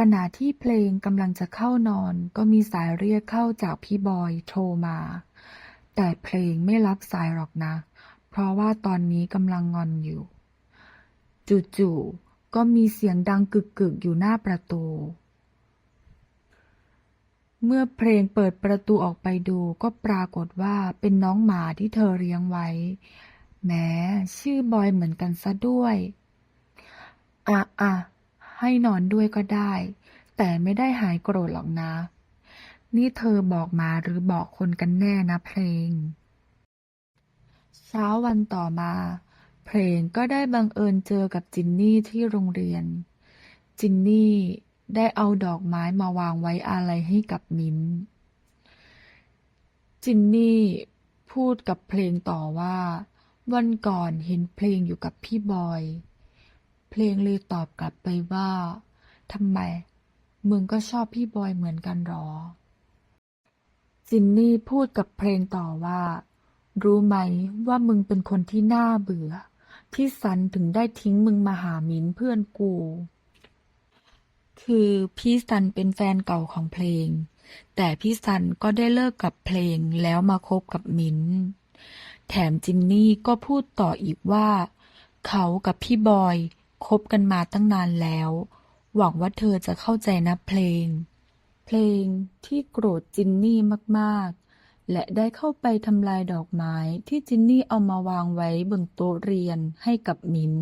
ขณะที่เพลงกำลังจะเข้านอน ก็มีสายเรียกเข้าจากพี่บอยโทรมา แต่เพลงไม่รับสายหรอกนะ เพราะว่าตอนนี้กำลังงอนอยู่ จู่ๆก็มีเสียงดังกึกๆ อยู่หน้าประตู เมื่อเพลงเปิดประตูออกไปดูก็ปรากฏว่าเป็นน้องหมาที่เธอเลี้ยงไว้แหมชื่อบอยเหมือนกันซะด้วย อะอะ ให้นอนด้วยก็ได้ แต่ไม่ได้หายโกรธหรอกนะ นี่เธอบอกมาหรือบอกคนกันแน่นะเพลง เช้าวันต่อมา เพลงก็ได้บังเอิญเจอกับจินนี่ที่โรงเรียน จินนี่ได้เอาดอกไม้มาวางไว้อาลัยให้กับมิ้น จินนี่พูดกับเพลงต่อว่า วันก่อนเห็นเพลงอยู่กับพี่บอย เพลงเลยตอบกลับไปว่าทำไม มึงก็ชอบพี่บอยเหมือนกันหรอ จินนี่พูดกับเพลงต่อว่า รู้ไหมว่ามึงเป็นคนที่น่าเบื่อ ที่สันถึงได้ทิ้งมึงมาหามินเพื่อนกู คือพี่สันเป็นแฟนเก่าของเพลง แต่พี่สันก็ได้เลิกกับเพลงแล้วมาคบกับมินแถมจินนี่ก็พูดต่ออีกว่า เขากับพี่บอย คบกันมาตั้งนานแล้ว หวังว่าเธอจะเข้าใจนะเพลง เพลงที่โกรธจินนี่มากๆ และได้เข้าไปทำลายดอกไม้ที่จินนี่เอามาวางไว้บนโต๊ะเรียนให้กับมิ้น